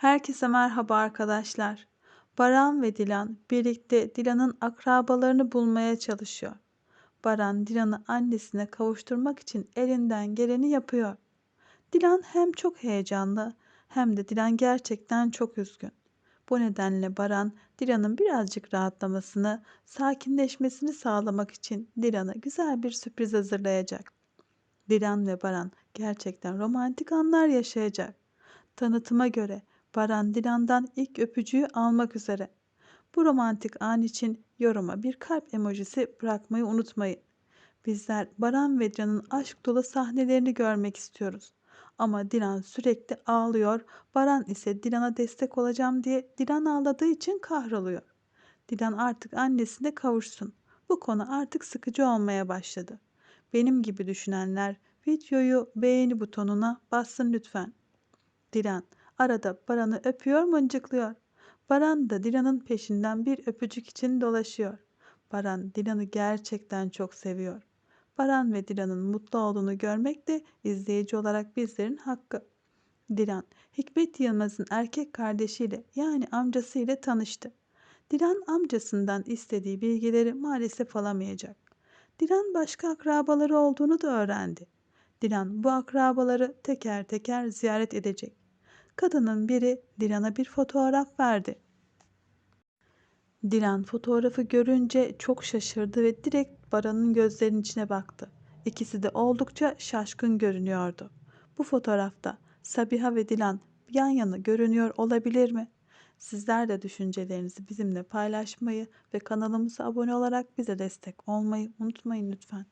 Herkese merhaba arkadaşlar. Baran ve Dilan birlikte Dilan'ın akrabalarını bulmaya çalışıyor. Baran Dilan'ı annesine kavuşturmak için elinden geleni yapıyor. Dilan hem çok heyecanlı hem de Dilan gerçekten çok üzgün. Bu nedenle Baran Dilan'ın birazcık rahatlamasını, sakinleşmesini sağlamak için Dilan'a güzel bir sürpriz hazırlayacak. Dilan ve Baran gerçekten romantik anlar yaşayacak. Tanıtıma göre Baran Dilan'dan ilk öpücüğü almak üzere. Bu romantik an için yoruma bir kalp emojisi bırakmayı unutmayın. Bizler Baran ve Dilan'ın aşk dolu sahnelerini görmek istiyoruz. Ama Dilan sürekli ağlıyor, Baran ise Dilan'a destek olacağım diye Dilan ağladığı için kahroluyor. Dilan artık annesine kavuşsun. Bu konu artık sıkıcı olmaya başladı. Benim gibi düşünenler videoyu beğeni butonuna bassın lütfen. Dilan arada Baran'ı öpüyor mıncıklıyor. Baran da Dilan'ın peşinden bir öpücük için dolaşıyor. Baran Dilan'ı gerçekten çok seviyor. Baran ve Dilan'ın mutlu olduğunu görmek de izleyici olarak bizlerin hakkı. Dilan, Hikmet Yılmaz'ın erkek kardeşiyle yani amcasıyla tanıştı. Dilan amcasından istediği bilgileri maalesef alamayacak. Dilan başka akrabaları olduğunu da öğrendi. Dilan bu akrabaları teker teker ziyaret edecek. Kadının biri Dilan'a bir fotoğraf verdi. Dilan fotoğrafı görünce çok şaşırdı ve direkt Baran'ın gözlerinin içine baktı. İkisi de oldukça şaşkın görünüyordu. Bu fotoğrafta Sabiha ve Dilan yan yana görünüyor olabilir mi? Sizler de düşüncelerinizi bizimle paylaşmayı ve kanalımıza abone olarak bize destek olmayı unutmayın lütfen.